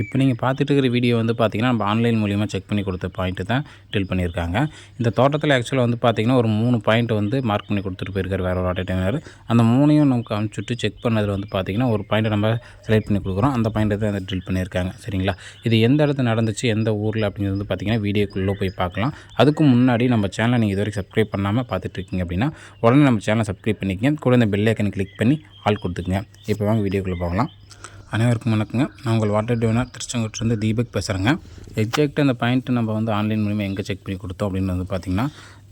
இப்போ நீங்கள் பார்த்துட்டு இருக்கிற வீடியோ வந்து பார்த்தீங்கன்னா நம்ம ஆன்லைன் மூலியமாக செக் பண்ணி கொடுத்த பாயிண்ட்டு தான் டில் பண்ணியிருக்காங்க. இந்த தோட்டத்தில் ஆக்சுவலாக வந்து பார்த்தீங்கன்னா ஒரு மூணு பாயிண்ட் வந்து மார்க் பண்ணி கொடுத்துட்டு போயிருக்காரு வேறு ஒரு வாட்டர் அந்த மூணையும் நமக்கு அனுப்பிச்சுட்டு செக் பண்ணதில் வந்து பார்த்தீங்கன்னா ஒரு பாயிண்ட்டை நம்ம செலக்ட் பண்ணி கொடுக்குறோம். அந்த பாயிண்ட்டை தான் அந்த ட்ரில் பண்ணியிருக்காங்க. சரிங்களா? இது எந்த இடத்துல நடந்துச்சு எந்த ஊரில் அப்படிங்கிறது வந்து பார்த்தீங்கன்னா வீடியோக்குள்ளே போய் பார்க்கலாம். அதுக்கு முன்னாடி நம்ம சேனலை நீங்கள் இது வரைக்கும் சப்ஸ்கிரைப் பண்ணாமல் பார்த்துட்டு இருக்கீங்க அப்படின்னா உடனே நம்ம சேனலை சப்ஸ்கிரைப் பண்ணிக்கங்க. கூட இந்த பெல் ஐக்கனை கிளிக் பண்ணி ஆள் கொடுத்துக்குங்க. இப்போ வாங்க வீடியோக்குள்ளே போகலாம். அனைவருக்கும் வணக்கங்க. நான் உங்கள் வாட்டர் டிவினர் திருச்செங்கோட்டிலேருந்து தீபக் பேசுகிறேங்க எக்ஸாக்டாக அந்த பாயிண்ட்டு நம்ம வந்து ஆன்லைன் மூலிமா எங்கே செக் பண்ணி கொடுத்தோம் அப்படின்னு வந்து பார்த்திங்கன்னா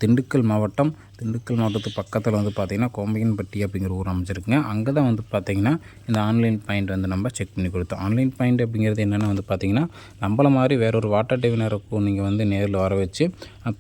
திண்டுக்கல் மாவட்டம் திண்டுக்கல் மாவட்டத்து பக்கத்தில் வந்து பார்த்திங்கன்னா கோம்பையன்பட்டி அப்படிங்கிற ஊர் அமைச்சிருக்குங்க அங்கே தான் வந்து பார்த்திங்கன்னா இந்த ஆன்லைன் பாயிண்ட் வந்து நம்ம செக் பண்ணி கொடுத்தோம். ஆன்லைன் பாயிண்ட் அப்படிங்கிறது என்னென்னா வந்து பார்த்திங்கன்னா நம்மள மாதிரி வேற ஒரு வாட்டர் டிவினருக்கும் நீங்கள் வந்து நேரில் வர வச்சு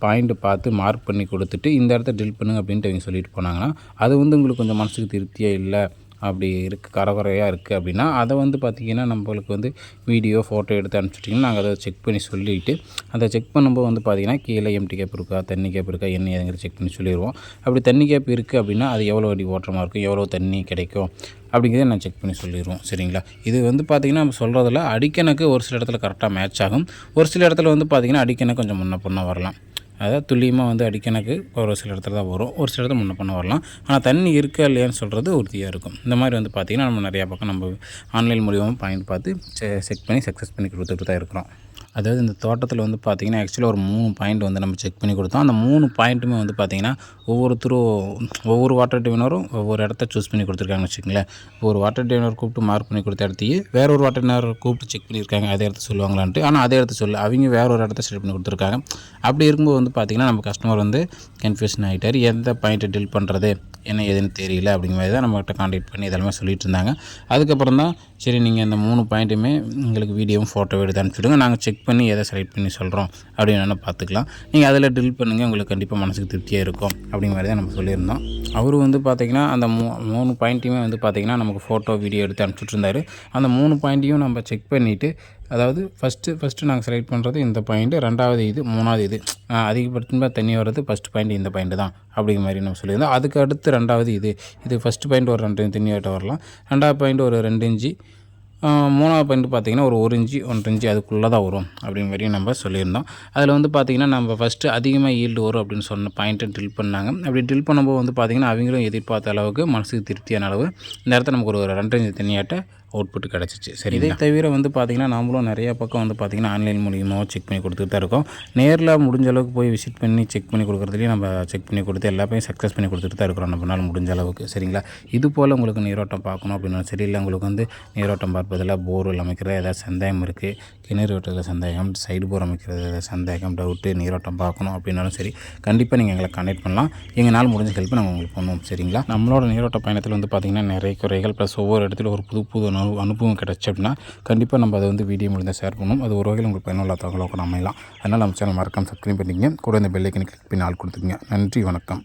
பாயிண்ட்டு பார்த்து மார்க் பண்ணி கொடுத்துட்டு இந்த இடத்த ட்ரில் பண்ணுங்க அப்படின்ட்டு அவங்க சொல்லிட்டு போனாங்கன்னா அது வந்து உங்களுக்கு கொஞ்சம் மனசுக்கு திருப்தியே இல்லை. அப்படி இருக்குது கரகுறையாக இருக்குது அப்படின்னா அதை வந்து பார்த்திங்கன்னா நம்மளுக்கு வந்து வீடியோ ஃபோட்டோ எடுத்து அனுப்பிச்சிட்டிங்கன்னா நாங்கள் அதை செக் பண்ணி சொல்லிவிட்டு அதை செக் பண்ணும்போது வந்து பார்த்திங்கன்னா கீழே எம்டி கேப் இருக்கா தண்ணி கேப் இருக்கா என்ன ஏதுங்கிறது செக் பண்ணி சொல்லிடுவோம். அப்படி தண்ணி கேப் இருக்குது அப்படின்னா அது எவ்வளோ அடி ஓட்டமாக இருக்கும் எவ்வளோ தண்ணி கிடைக்கும் அப்படிங்கிறத நான் செக் பண்ணி சொல்லிடுவோம் சரிங்களா? இது வந்து பார்த்திங்கன்னா நம்ம சொல்கிறதில் அடிக்கணக்கு ஒரு சில இடத்துல கரெக்டாக மேட்ச் ஆகும். ஒரு சில இடத்துல வந்து பார்த்திங்கன்னா அடிக்கணக்கு கொஞ்சம் முன்ன பொண்ணாக வரலாம். அதாவது துல்லியமாக வந்து அடிக்கணக்கு ஒரு சில இடத்துல தான் வரும். ஒரு சில இடத்துல முன்ன பண்ண வரலாம். ஆனால் தண்ணி இருக்கா இல்லையான்னு சொல்கிறது உறுதியாக இருக்கும். இந்த மாதிரி வந்து பார்த்திங்கன்னா நம்ம நிறையா பக்கம் நம்ம ஆன்லைன் மூலியமாக பாயிண்ட் பார்த்து செக் பண்ணி சக்ஸஸ் பண்ணி கொடுத்துட்டு தான் இருக்கிறோம். அதாவது இந்த தோட்டத்தில் வந்து பார்த்திங்கன்னா ஆக்சுவலாக ஒரு மூணு பாயிண்ட் வந்து நம்ம செக் பண்ணி கொடுத்தோம். அந்த மூணு பாயிண்ட்டுமே வந்து பார்த்திங்கன்னா ஒவ்வொருத்தரும் ஒவ்வொரு வாட்டர் டிவினரும் ஒவ்வொரு இடத்த சூஸ் பண்ணி கொடுத்துருக்காங்கன்னு வச்சுக்கோங்களேன். ஒரு வாட்டர் டிவினர் கூப்பிட்டு மார்க் பண்ணி கொடுத்த இடத்தையே வேற ஒரு வாட்டர் டிவினர் கூப்பிட்டு செக் பண்ணியிருக்காங்க. அதே இடத்த சொல்லுவாங்களான்ட்டு. ஆனால் அதே இடத்த சொல்ல அவங்க வேற ஒரு இடத்த செட் பண்ணி கொடுத்துருக்காங்க. அப்படி இருக்கும்போது வந்து பார்த்திங்கன்னா நம்ம கஸ்டமர் வந்து கன்ஃபியூஷன் ஆகிட்டார் எந்த பாயிண்ட்டை டில் பண்ணுறது என்ன ஏதுன்னு தெரியல அப்படிங்கிற மாதிரி தான் நம்மகிட்ட காண்டாக்ட் பண்ணி இதெல்லாமே சொல்லிட்டு இருந்தாங்க. அதுக்கப்புறம் தான் சரி நீங்கள் இந்த மூணு பாயிண்ட்டுமே எங்களுக்கு வீடியோவும் ஃபோட்டோ எடுத்து அனுப்பிச்சுடுங்க. நாங்கள் செக் பண்ணி எதை செலக்ட் பண்ணி சொல்கிறோம் அப்படின்னு பார்த்துக்கலாம். நீங்கள் அதில் டில் பண்ணுங்கள் உங்களுக்கு கண்டிப்பாக மனசுக்கு திருப்தியாக இருக்கும் அப்படிங்கிற மாதிரி தான் நம்ம சொல்லியிருந்தோம். அவர் வந்து பார்த்திங்கன்னா அந்த மூ மூணு பாயிண்ட்டையுமே வந்து பார்த்திங்கன்னா நமக்கு ஃபோட்டோ வீடியோ எடுத்து அனுப்பிச்சுட்ருந்தாரு அந்த மூணு பாயிண்ட்டையும் நம்ம செக் பண்ணிவிட்டு அதாவது ஃபஸ்ட்டு ஃபஸ்ட்டு நாங்கள் செலக்ட் பண்ணுறது இந்த பாயிண்ட்டு ரெண்டாவது இது மூணாவது இது. அதிகபட்சமாக தண்ணி வர்றது ஃபஸ்ட் பாயிண்ட் இந்த பாயிண்ட்டு தான் அப்படிங்கிற மாதிரி நம்ம சொல்லியிருந்தோம். அதுக்கு அடுத்து ரெண்டாவது இது. இது ஃபஸ்ட்டு பாயிண்ட் ஒரு ரெண்டு தண்ணி வட்ட வரலாம். ரெண்டாவது பாயிண்ட் ஒரு ரெண்டு இன்ச்சு. மூணாவது பாயிண்ட் பார்த்திங்கன்னா ஒரு ஒரு இன்ச்சு ஒன்றரை இன்ச்சு அதுக்குள்ளே தான் வரும் அப்படிங்கிற மாதிரி நம்ம சொல்லியிருந்தோம். அதில் வந்து பார்த்திங்கன்னா நம்ம ஃபஸ்ட்டு அதிகமாக ஈல்டு வரும் அப்படின்னு சொன்ன பாயிண்ட்டை ட்ரில் பண்ணாங்க. அப்படி ட்ரில் பண்ணும்போது வந்து பார்த்திங்கன்னா அவங்களும் எதிர்பார்த்த அளவுக்கு மனசுக்கு திருப்தியான அளவு. இந்த இடத்த நமக்கு ஒரு ரெண்டு இன்ச்சு தண்ணியாட்ட அவுட்புட் கிடச்சிச்சு. சரி இதை தவிர வந்து பார்த்திங்கன்னா நம்மளும் நிறைய பக்கம் வந்து பார்த்திங்கன்னா ஆன்லைன் மூலியமாக செக் பண்ணி கொடுத்துட்டு தான் இருக்கோம். நேரில் முடிஞ்ச அளவுக்கு போய் விசிட் பண்ணி செக் பண்ணி கொடுக்குறதுலேயும் நம்ம செக் பண்ணி கொடுத்து எல்லாத்தையும் சக்ஸஸ் பண்ணி கொடுத்துட்டு தான் இருக்கிறோம் நம்மளால் முடிஞ்ச அளவுக்கு. சரிங்களா? இது போல் உங்களுக்கு நீரோட்டம் பார்க்கணும் அப்படின்னா சரி இல்லை உங்களுக்கு வந்து நீரோட்டம் பார்ப்பதில் போர்வெல் அமைக்கிறது ஏதாவது சந்தேகம் இருக்குது கிணறு வெட்டுறதுல சந்தேகம் சைடு போர் அமைக்கிறது சந்தேகம் டவுட்டு நீரோட்டம் பார்க்கணும் அப்படின்னாலும் சரி கண்டிப்பாக நீங்கள் எங்களை கனெக்ட் பண்ணலாம். எங்களால் முடிஞ்ச ஹெல்ப் நாங்கள் உங்களுக்கு பண்ணுவோம். சரிங்களா? நம்மளோட நீரோட்ட பயணத்தில் வந்து பார்த்திங்கன்னா நிறைய குறைகள். ப்ளஸ் ஒவ்வொரு இடத்துல ஒரு புது புது அனு அனுபவம் கிடச்சி அப்படின்னா கண்டிப்பாக நம்ம அதை வந்து வீடியோ மூலியம் ஷேர் பண்ணுவோம் அது ஒரு வகையில் உங்களுக்கு பயனுள்ள தகவலாக கூட அமையலாம் அதனால் நம்ம சேனல் மறக்காம சப்ஸ்கிரைப் பண்ணிக்கங்க. கூட இந்த பெல்லைக்கனை கிளிக் பண்ணி ஆள் கொடுத்துக்கங்க. நன்றி வணக்கம்.